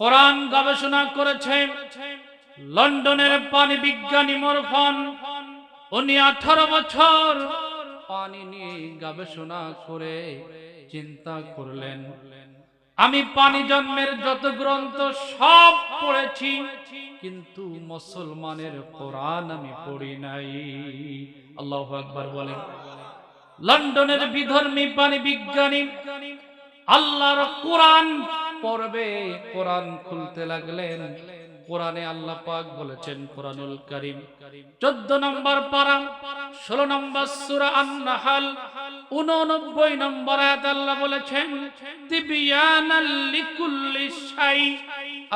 কোরআন গবেষণা করেছে লন্ডনের পানি বিজ্ঞানী মরফন। উনি আঠারো বছর পানি নিয়ে গবেষণা করে চিন্তা করলেন। আমি পানি জন্মের যত গ্রন্থ সব পড়েছি, কিন্তু মুসলমানের কোরআন আমি পড়ি নাই। আল্লাহ আকবার বলেন। লন্ডনের বিধর্মী পানি বিজ্ঞানী আল্লাহর কোরআন পড়বে, কোরআন খুলতে লাগলেন। কোরআনে আল্লাহ পাক বলেছেন, কোরআনুল করিম। চোদ্দ নম্বর পারা, ষোলো নম্বর সুরা আন্নাহাল, উননব্বই নম্বর আয়াত আল্লাহ বলেছেন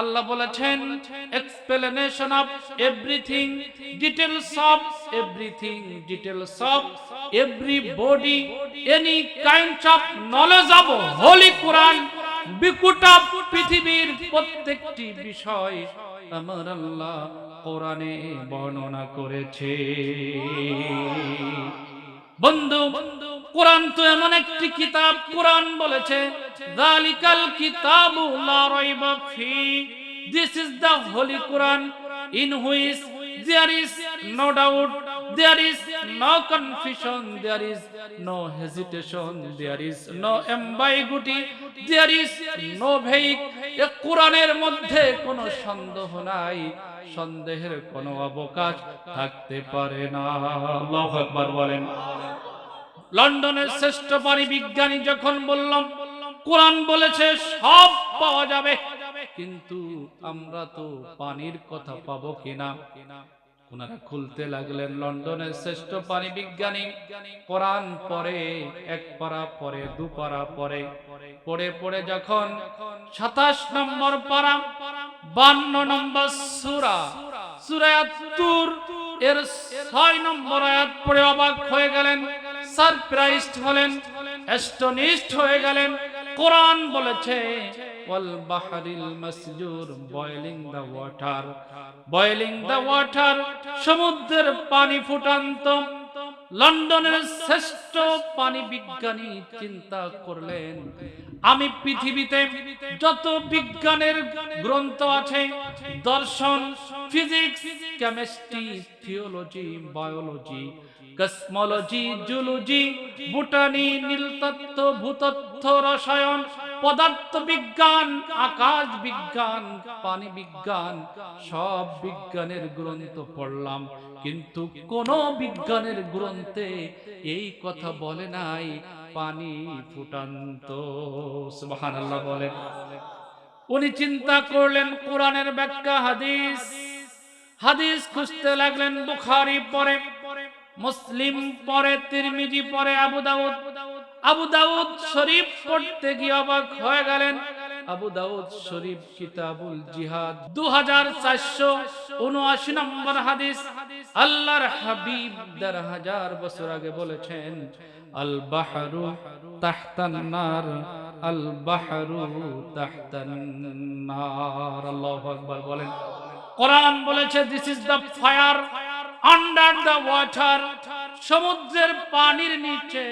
আল্লাহ বলেছেন, explanation of everything details of everything details of everybody, any kind of knowledge of holy Quran বিকুটা পৃথিবীর প্রত্যেকটি বিষয় আমার আল্লাহ কোরআনে বর্ণনা করেছে। বন্ধু, কোরআন তো এমন একটি কিতাব, কোরআন বলেছে, জালিকাল কিতাবু লা রাইবা ফি, this is the holy Quran, in which there is no doubt there is no confusion, there is no hesitation, there is no ambiguity, there is no এ কোরআনের মধ্যে কোনো সন্দেহ নাই, সন্দেহের কোনো অবকাশ থাকতে পারে না। আল্লাহু আকবার বলেন। লন্ডনের শ্রেষ্ঠ পানি বিজ্ঞানী যখন বললাম, কোরআন বলেছে সব পাওয়া যাবে, কিন্তু আমরা তো পানির কথা পাবো কিনা? ওনারা খুলতে লাগলেন লন্ডনের শ্রেষ্ঠ পানি বিজ্ঞানী। কোরআন পরে এক পারা পরে, দু পারা পরে, পড়ে পড়ে যখন সাতাশ নম্বর পারা, বান্ন নম্বর সুরা এর ছয় নম্বর অবাক হয়ে গেলেন অ্যাস্টনিশড হয়ে গেলেন। কোরআন বলেছে সমুদ্রের পানি ফুটান্ত। লন্ডনের শ্রেষ্ঠ পানি বিজ্ঞানী চিন্তা করলেন, আমি পৃথিবীতে যত বিজ্ঞানের গ্রন্থ আছে, দর্শন physics chemistry theology biology cosmology zoology botany নীলতত্ত্ব, ভূতত্ত্ব, রসায়ন পদার্থ বিজ্ঞান আকাশ বিজ্ঞান পানি বিজ্ঞান সব বিজ্ঞানের গ্রন্থ পড়লাম। কিন্তু কোন বিজ্ঞানের গ্রন্থে এই কথা বলে নাই, পানি ফুটান্ত। সুবহানাল্লাহ বলেন। উনি চিন্তা করলেন, কোরআনের ব্যাখ্যা হাদিস। হাদিস খুঁজতে লাগলেন বুখারি পরে, মুসলিম পরে, তিরমিজি পরে, আবু দাউদ আবু দাউদ শরীফ পড়তে গিয়ে অবাক হয়ে গেলেন। আবু দাউদ শরীফ কিতাবুল জিহাদ দু হাজার চারশো উনআশি নম্বর হাদিস। আল্লাহর হাবিব দেড় হাজার বছর আগে বলেছেন, আল বাহারু তাহতান নার, আল বাহারু তাহতান নার। আল্লাহু আকবার বলেন। কোরআন বলেছে this is the fire under the water সমুদ্রের পানির নিচে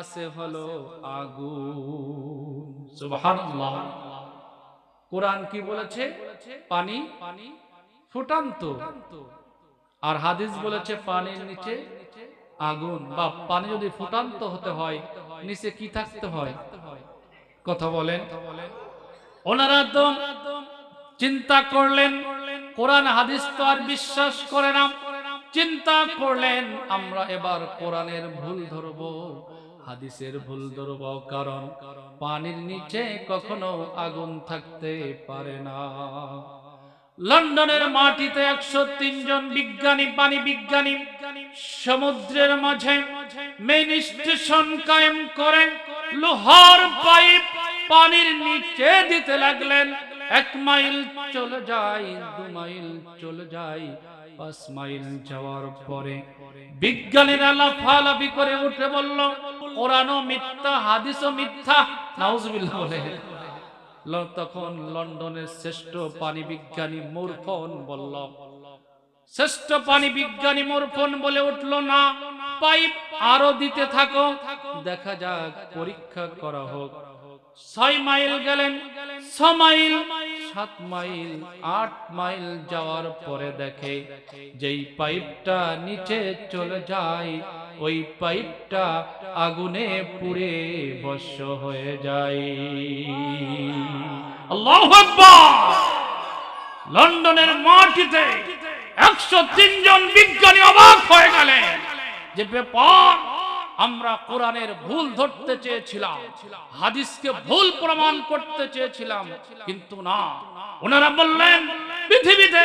আছে হলো আগুন। সুবহানাল্লাহ। কোরআন কি বলেছে? পানি পানি ফুটান্ত। আর হাদিস বলেছে পানির নিচে আগুন। বা পানি যদি ফুটান্ত হতে হয়, নিচে কি থাকতে হয়? কথা বলেন। ওনারা তো চিন্তা করলেন, কোরআন হাদিস তো আর বিশ্বাস করে না। চিন্তা করলেন, আমরা এবার কোরআনের ভুল ধরব। হাদিসের ভুল ধরব কারণ, পানির নিচে কখনো আগুন থাকতে পারে না। লন্ডনের মাটিতে একশো জন বিজ্ঞানী, পানি বিজ্ঞানী সমুদ্রের মাঝে মেইন স্টেশন কায়েম করে লোহার পাইপ পানির নিচে দিতে লাগলেন। এক মাইল চলে যায়, দু মাইল চলে যায়, পাঁচ মাইল যাওয়ার পরে বিজ্ঞানীরা লাফালাফি করে উঠে বলল কোরআনও মিথ্যা, হাদিসও মিথ্যা, নাউজুবিল্লাহ বলে। তখন লন্ডনের শ্রেষ্ঠ পানি বিজ্ঞানী মোরফন বলল, শ্রেষ্ঠ পানি বিজ্ঞানী মোরফন বলে উঠল না, পাইপ আরও দিতে থাকো, দেখা যাক পরীক্ষা করা হোক। ছয় মাইল গেলেন, ছ মাইল, সাত মাইল, আট মাইল যাওয়ার পরে দেখে, যেই পাইপটা নিচে চলে যায় ওই পাইপটা আগুনে পুড়ে ভস্য হয়ে যায়। লন্ডনের মাটিতে একশো জন বিজ্ঞানী অবাক হয়ে গেলেন যে ব্যাপার, আমরা কোরআনের ভুল ধরতে চেয়েছিলাম, হাদিসকে ভুল প্রমাণ করতে চেয়েছিলাম, কিন্তু না। ওনারা বললেন, পৃথিবীতে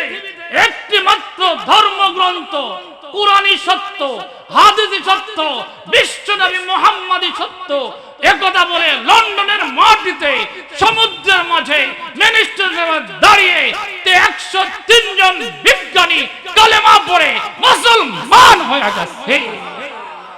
একটি মাত্র ধর্মগ্রন্থ কোরআনই সত্য হাদিসই সত্য বিশ্বনবী মোহাম্মদই সত্য। একথা বলে লন্ডনের মাটিতে